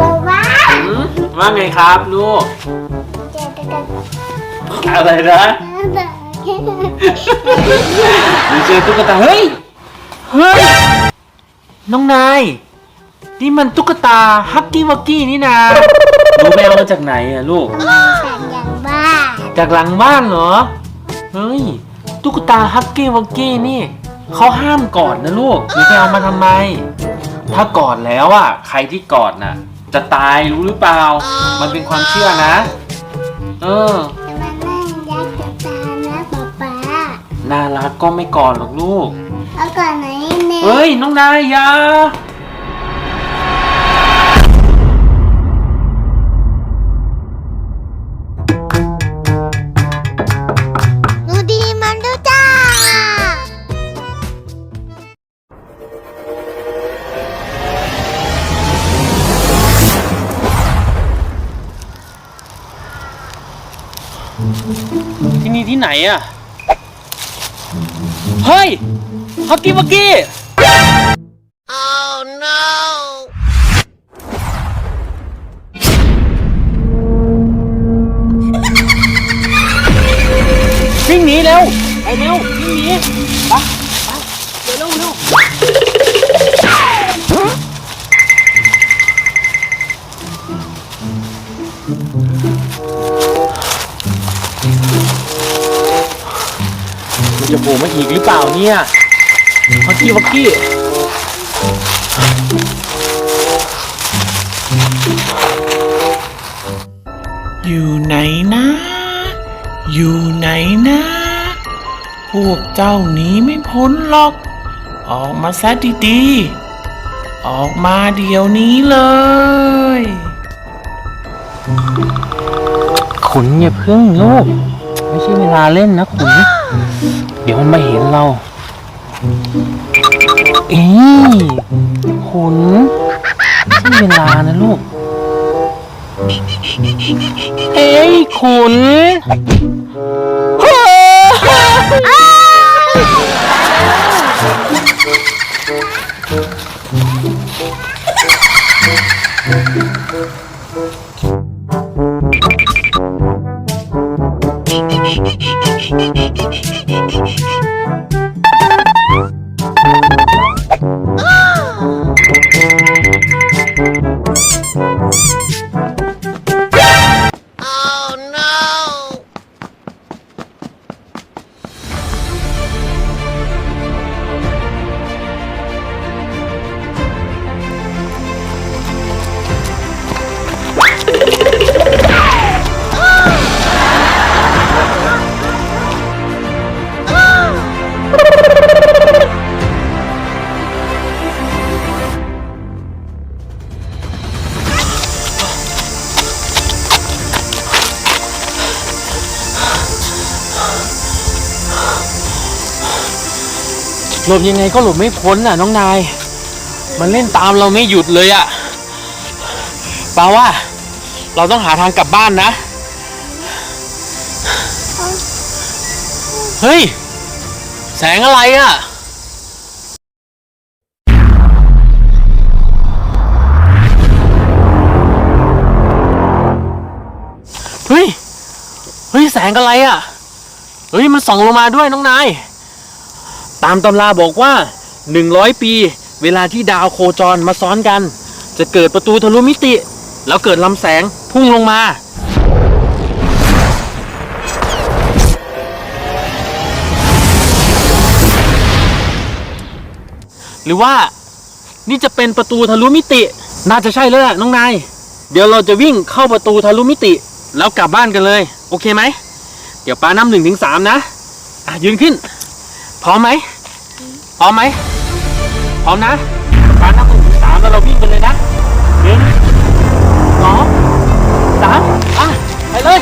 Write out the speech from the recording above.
บอกว่าหืมว่าไงครับลูกเจอกันกันอะไรนะนะหรือเจอตุ๊กตา เฮ้ย เฮ้ย น้องนาย นี่มันตุ๊กตาฮักกี้วักกี้นี่นาหนูไปเอามาจากไหนอะลูกแต่งอย่างบ้าจากหลังบ้านเหรอ เฮ้ย ตุ๊กตาฮักกี้วักกี้นี่ เขาห้ามกอดนะลูกหนูไปเอามาทำไม ถ้ากอดแล้วอะใครที่กอดน่ะ จะตายรู้หรือเปล่า มันเป็นความเชื่อนะ เออจะมานั่งยักษ์จะตานะป๊าป๊าน่ารักก็ไม่กอดหรอกลูก เอาก่อนไหนเนี่ยเฮ้ย น้องนายอยา ที่นี่ที่ไหนอะเฮ้ยฮักกี้วักกี้วิ่งหนีเร็วไปเร็ววิ่งหนีไปไปเร็วเร็ว จะโผล่มาอีกหรือเปล่าเนี่ยวักกี้วักกี้อยู่ไหนนะ อยู่ไหนนะ พวกเจ้าหนีไม่พ้นหรอก ออกมาซะดีๆ ออกมาเดี๋ยวนี้เลยขุนอย่าพึ่งลูก ไม่ใช่เวลาเล่นนะขุนเดี๋ยวมันมาเห็นเราเอ้ยขุนไม่ใช่เวลานะลูก เอ้ยขุน Ah! หลบยังไงก็หลบไม่พ้นอะน้องนาย มันเล่นตามเราไม่หยุดเลยอะแปลว่า เราต้องหาทางกลับบ้านนะ เฮ้ย แสงอะไรอะเฮ้ย เฮ้ย แสงอะไรอะเฮ้ย มันส่องลงมาด้วยน้องนาย ตามตำราบอกว่า 100 ปี เวลาที่ดาวโคจรมาซ้อนกัน จะเกิดประตูทะลุมิติ แล้วเกิดลำแสงพุ่งลงมา หรือว่านี่จะเป็นประตูทะลุมิติ น่าจะใช่แล้วแหละน้องนาย เดี๋ยวเราจะวิ่งเข้าประตูทะลุมิติ แล้วกลับบ้านกันเลย โอเคไหม เดี๋ยวปานับหนึ่งถึงสามนะ อะยืนขึ้น พร้อมไหมพร้อมไหมพร้อมนะตานนับหนึ่งถึงสามแล้วเราวิ่งไปเลยนะหนึ่งสองสามอะไปเลย